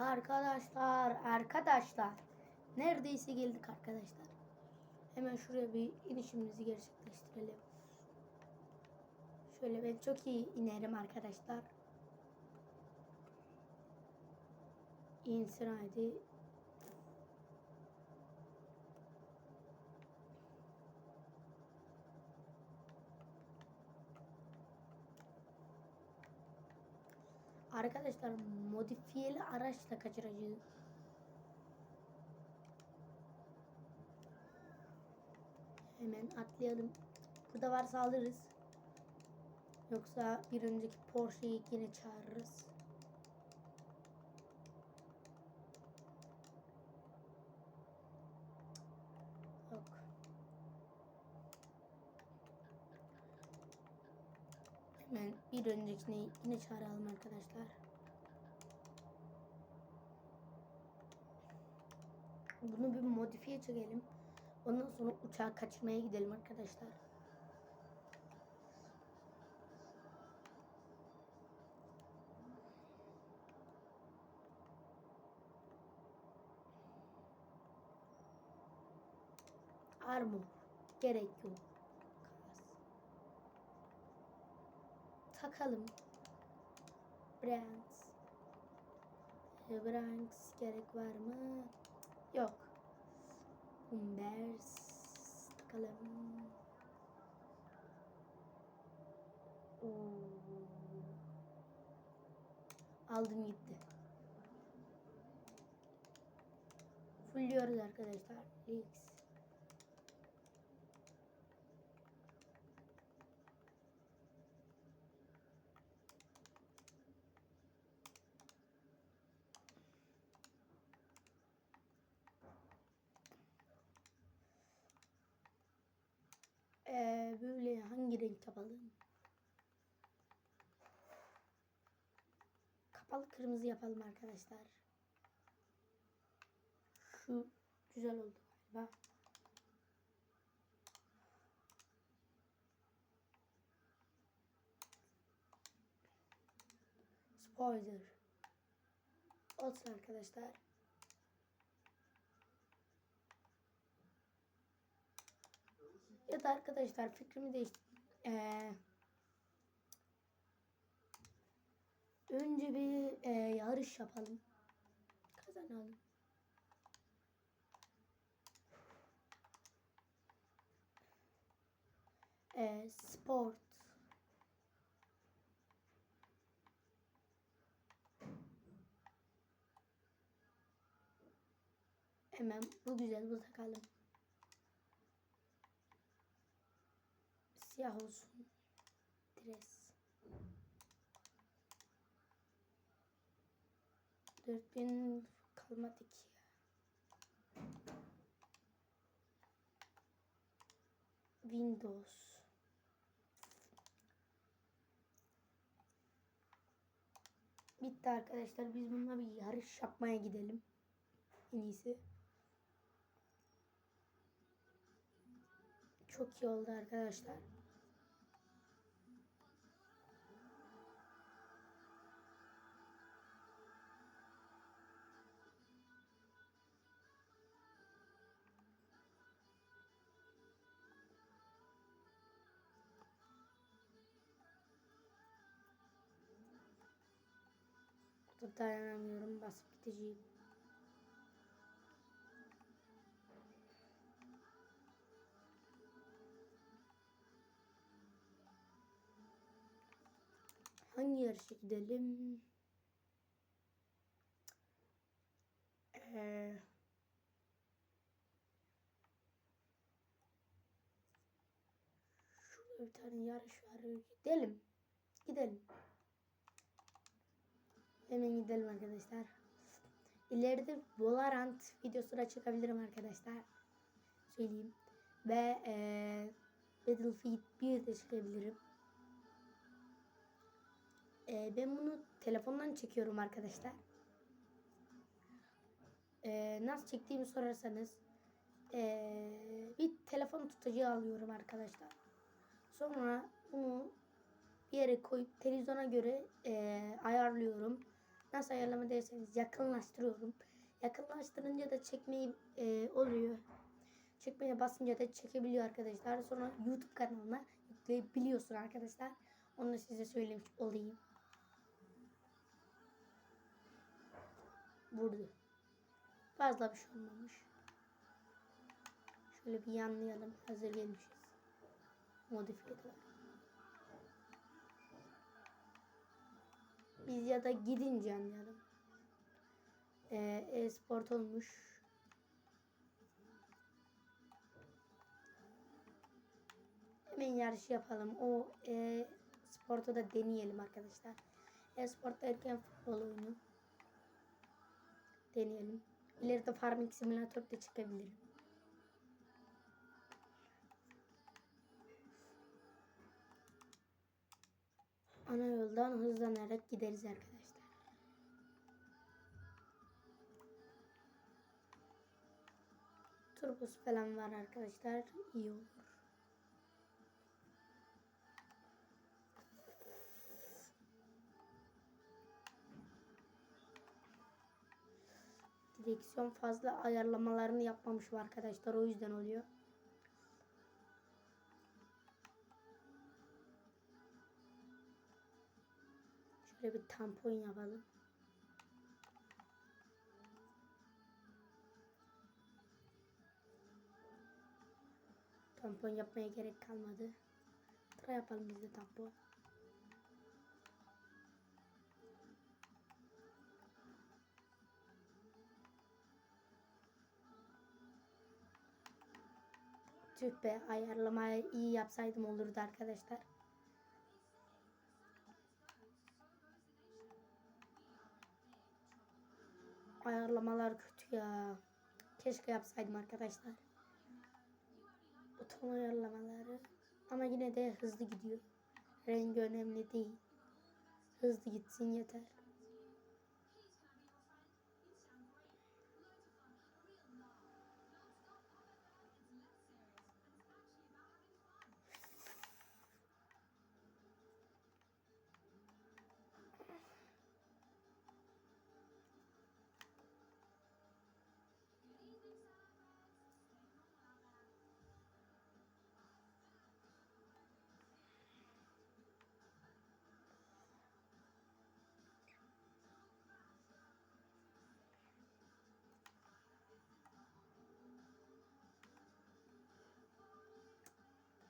Arkadaşlar, arkadaşlar. Neredeyse geldik arkadaşlar. Hemen şuraya bir inişimizi gerçekleştirelim. Şöyle ben çok iyi inerim arkadaşlar. İnsin haydi. Arkadaşlar modifiyeli araçla kaçıracağız. Hemen atlayalım. Burada varsa alırız. Yoksa bir önceki Porsche'yi yine çağırırız. Yok. Hemen bir öncekini yine çağıralım arkadaşlar. Bunu bir modifiye çekelim. Ondan sonra uçağı kaçırmaya gidelim arkadaşlar. Armor. Gerek yok. Takalım. Brands. E, Brands gerek var mı? Yok. Humbers. Takalım. Oo. Aldım gitti. Fulluyoruz arkadaşlar. X. Ee, böyle hangi renk yapalım? Kapalı kırmızı yapalım arkadaşlar. Şu güzel oldu galiba. Spoiler. Olsun arkadaşlar. Ya da arkadaşlar fikrimi değişti. Ee, önce bir e, yarış yapalım. Kazanalım. Ee, sport. Hemen bu güzel bu takalım. Siyah olsun. Dres. 4000 kalmadı ki ya. Windows. Bitti arkadaşlar. Biz bununla bir yarış yapmaya gidelim. En iyisi. Çok iyi oldu arkadaşlar. Burada dayanamıyorum. Basıp gideceğim. Hangi yarışa gidelim? Ee, şurada bir tane yarış var. Gidelim. Gidelim. Hemen gidelim arkadaşlar. İleride Valorant videosu da çekebilirim arkadaşlar. Söyleyeyim. Ve ee, Battlefield 1 de çekebilirim. Ee, ben bunu telefondan çekiyorum arkadaşlar. Ee, nasıl çektiğimi sorarsanız ee, bir telefon tutacağı alıyorum arkadaşlar. Sonra bunu bir yere koyup televizyona göre ee, ayarlıyorum. Nasıl ayarlama derseniz yakınlaştırıyorum. Yakınlaştırınca da çekmeyi e, oluyor. Çekmeye basınca da çekebiliyor arkadaşlar. Sonra YouTube kanalına yükleyebiliyorsun arkadaşlar. Onu da size söylemiş olayım. Vurdu. Fazla bir şey olmamış. Şöyle bir yanlayalım. Hazır gelmişiz. Modifiye de Biz ya da gidince anlayalım. Ee, e-sport olmuş. Hemen yarış yapalım. O e, sportu da deneyelim arkadaşlar. E-sport derken futbol oyunu. Deneyelim. İleride Farming Simulator da çıkabilirim. Ana yoldan hızlanarak gideriz arkadaşlar. Turbos falan var arkadaşlar. İyi olur. Direksiyon fazla ayarlamalarını yapmamışım arkadaşlar. O yüzden oluyor. Şöyle bir tampon yapalım. Tampon yapmaya gerek kalmadı. Tıra yapalım biz de tampon. Tüh be ayarlamayı iyi yapsaydım olurdu arkadaşlar. Ayarlamalar kötü ya. Keşke yapsaydım arkadaşlar. Buton ayarlamaları. Ama yine de hızlı gidiyor. Rengi önemli değil. Hızlı gitsin yeter.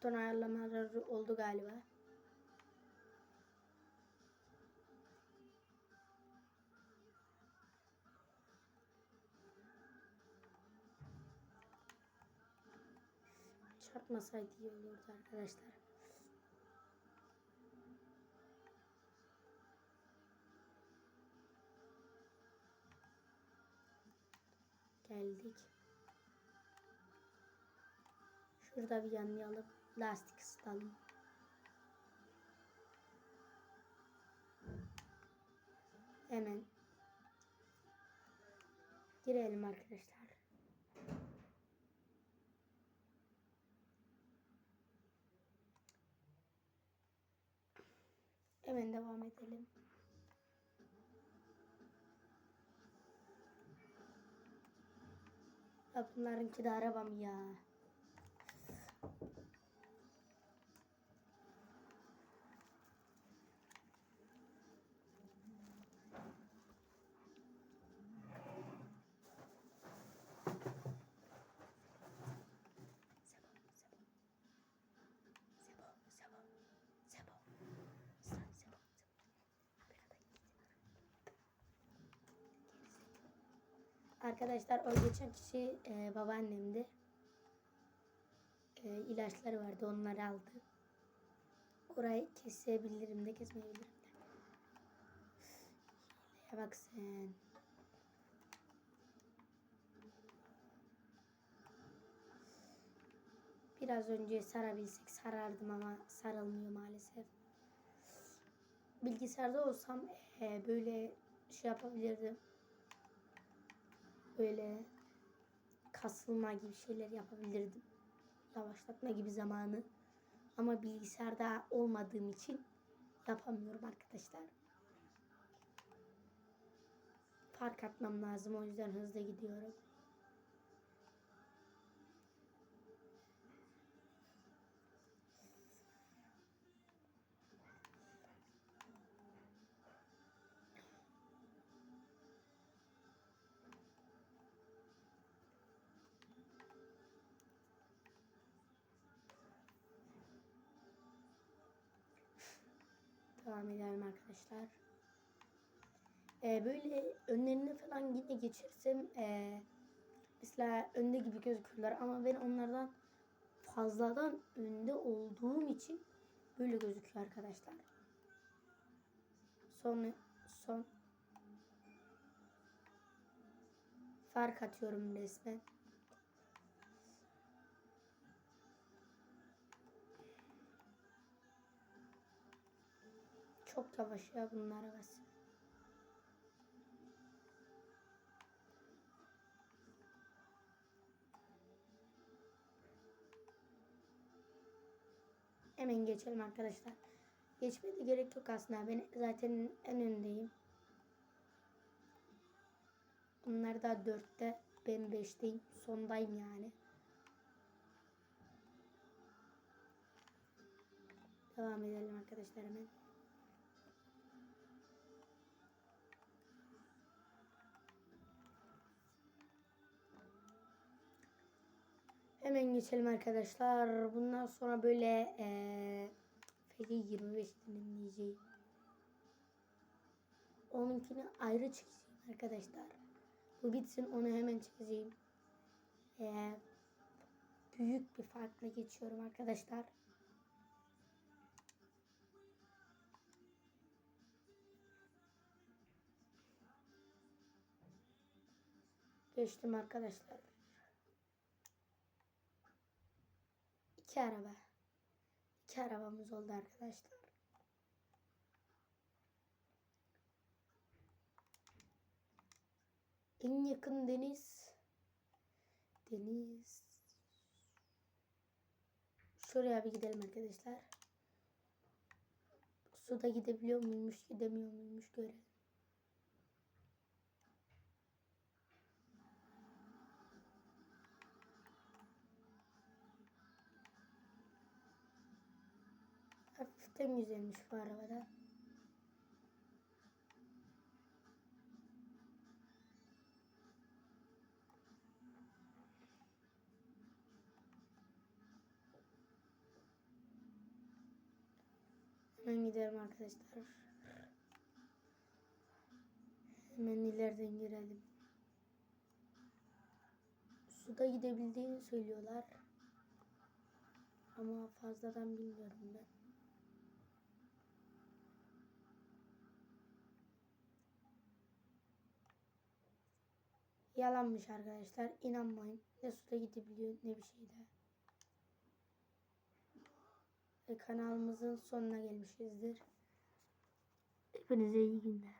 Buton ayarlamaları oldu galiba. Çarpmasaydı iyi olurdu arkadaşlar. Geldik. Şurada bir yanlayalım. Lastik ısıtalım. Hemen girelim arkadaşlar. Hemen devam edelim. Ya bunlarınki de arabam ya. Arkadaşlar o geçen kişi e, babaannemdi. E, ilaçları vardı onları aldı. Orayı kesebilirim de kesmeyebilirim de. Ya bak sen. Biraz önce sarabilsek sarardım ama sarılmıyor maalesef. Bilgisayarda olsam e, böyle şey yapabilirdim. Böyle kasılma gibi şeyler yapabilirdim. Yavaşlatma gibi zamanı. Ama bilgisayarda olmadığım için yapamıyorum arkadaşlar. fark atmam lazım. O yüzden hızlı gidiyorum. Devam edelim arkadaşlar. Ee, böyle önlerine falan yine geçirsem ee, mesela önde gibi gözükürler ama ben onlardan fazladan önde olduğum için böyle gözüküyor arkadaşlar. Son son fark atıyorum resmen. Çok yavaş ya bunun arabası. Hemen geçelim arkadaşlar. Geçmeye de gerek yok aslında. Ben zaten en öndeyim. Onlar da dörtte. Ben beşteyim. Sondayım yani. Devam edelim arkadaşlar hemen. Hemen geçelim arkadaşlar. Bundan sonra böyle eee Feli 25 dinleyeceğim. Onunkini ayrı çekeceğim arkadaşlar. Bu bitsin onu hemen çekeceğim. Eee büyük bir farkla geçiyorum arkadaşlar. Geçtim arkadaşlar. İki araba. İki arabamız oldu arkadaşlar. En yakın deniz. Deniz. Şuraya bir gidelim arkadaşlar. Suda gidebiliyor muymuş, gidemiyor muymuş görelim. Hafiften güzelmiş bu arabada. Hemen gidelim arkadaşlar. Hemen ileriden girelim. Suda gidebildiğini söylüyorlar. Ama fazladan bilmiyorum ben. Yalanmış arkadaşlar. İnanmayın. Ne suda gidebiliyor ne bir şeyde. Ve kanalımızın sonuna gelmişizdir. Hepinize iyi günler.